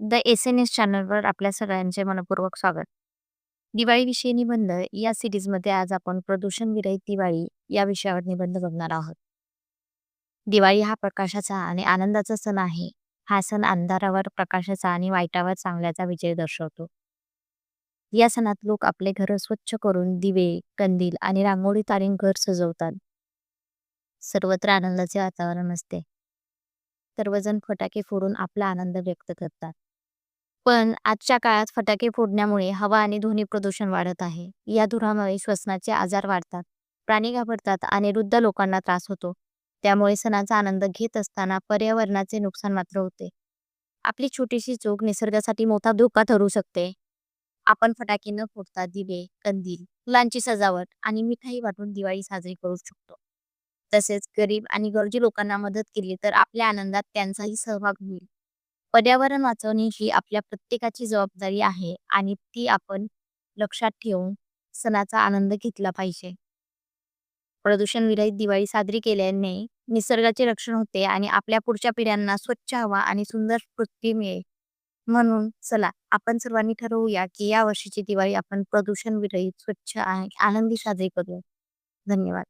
The S-N-S चॅनलवर आपल्या सगळ्यांचे मनपूर्वक स्वागत. दिवाळीविषयी निबंध या सिरीजमध्ये आज आपण प्रदूषण विरहित दिवाळी या विषयावर निबंध बघणार आहोत. दिवाळी हा प्रकाशाचा आणि आनंदाचा सण आहे. हा सण अंधारावर प्रकाशाचा आणि वाईटावर चांगल्याचा विजय दर्शवतो. या सणात लोक आपले घर स्वच्छ करून दिवे, कंदील आणि रांगोळी तारीन घर सजवतात. सर्वत्र आनंदाचे वातावरण असते. सर्वजण फटाके फोडून आपला आनंद व्यक्त करतात. पण आजच्या काळात फटाके फोडण्यामुळे हवा आणि ध्वनी प्रदूषण वाढत आहे. या धुरामुळे श्वसनाचे आजार वाढतात, प्राणी घाबरतात आणि वृद्ध लोकांना त्रास होतो. त्यामुळे सणाचा आनंद घेत असताना पर्यावरणाचे नुकसान मात्र होते. आपली छोटीशी चूक निसर्गासाठी मोठा धोका ठरू शकते. आपण फटाके न फोडता दिवे, कंदील, फुलांची सजावट आणि मिठाई वाटून दिवाळी साजरी करू शकतो. तसेच गरीब आणि गरजू लोकांना मदत केली तर आपल्या आनंदात त्यांचाही सहभाग होईल. पर्यावरण वाचवणे ही आपल्या प्रत्येकाची जबाबदारी आहे आणि ती आपण लक्षात ठेवून सणाचा आनंद घेतला पाहिजे. प्रदूषण विरहित दिवाळी साजरी केल्याने निसर्गाचे रक्षण होते आणि आपल्या पुढच्या पिढ्यांना स्वच्छ हवा आणि सुंदर पृथ्वी मिळेल. म्हणून चला आपण सर्वांनी ठरवूया की या वर्षीची दिवाळी आपण प्रदूषण विरहित, स्वच्छ आणि आनंदी साजरी करूया. धन्यवाद.